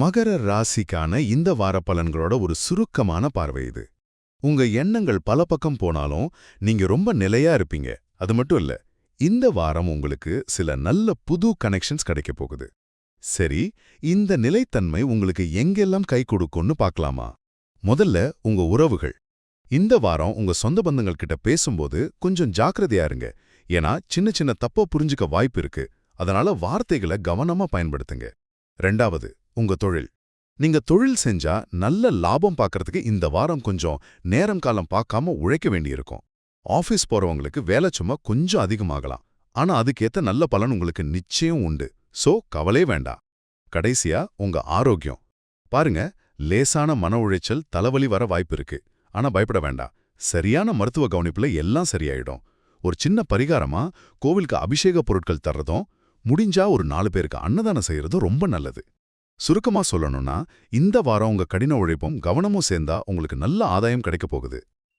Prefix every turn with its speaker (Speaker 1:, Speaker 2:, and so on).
Speaker 1: மகர ராசிக்கான இந்த வார பலன்களோட ஒரு சுருக்கமான பார்வை இது. உங்க எண்ணங்கள் பல பக்கம் போனாலும் நீங்க ரொம்ப நிலையா இருப்பீங்க. அது மட்டும் இல்ல இந்த வாரம் உங்களுக்கு சில நல்ல புது கனெக்ஷன்ஸ் கிடைக்க போகுது. சரி இந்த நிலைத்தன்மை உங்களுக்கு எங்கெல்லாம் கை கொடுக்கும்னு பார்க்கலாமா? முதல்ல உங்க உறவுகள். இந்த வாரம் உங்க சொந்த பந்தங்கள் கிட்ட பேசும்போது கொஞ்சம் ஜாக்கிரதையா இருங்க. ஏன்னா சின்ன சின்ன தப்ப புரிஞ்சுக்க வாய்ப்பு இருக்கு. அதனால வார்த்தைகளை கவனமா பயன்படுத்துங்க. ரெண்டாவது உங்க தொழில். நீங்க தொழில் செஞ்சா நல்ல லாபம் பார்க்கறதுக்கு இந்த வாரம் கொஞ்சம் நேரம் காலம் பார்க்காம உழைக்க வேண்டியிருக்கும். ஆஃபீஸ் போறவங்களுக்கு வேலை சும்மா கொஞ்சம் அதிகமாகலாம். ஆனா அதுக்கேத்த நல்ல பலன் உங்களுக்கு நிச்சயம் உண்டு. சோ கவலை வேண்டாம் கடைசியா உங்க ஆரோக்கியம். பாருங்க லேசான மன உளைச்சல் தலைவலி வர வாய்ப்பு இருக்கு. ஆனா பயப்பட வேண்டாம் சரியான மருத்துவ கவனிப்புல எல்லாம் சரியாயிடும். ஒரு சின்ன பரிகாரமா கோவிலுக்கு அபிஷேக பொருட்கள் தர்றதும் முடிஞ்சா ஒரு நாலு பேருக்கு அன்னதானம் செய்யறதும் ரொம்ப நல்லது. சுருக்கமா சொல்லணும்னா இந்த வாரம் உங்க கடின உழைப்பும் கவனமும் சேர்ந்தா உங்களுக்கு நல்ல ஆதாயம் கிடைக்க போகுது.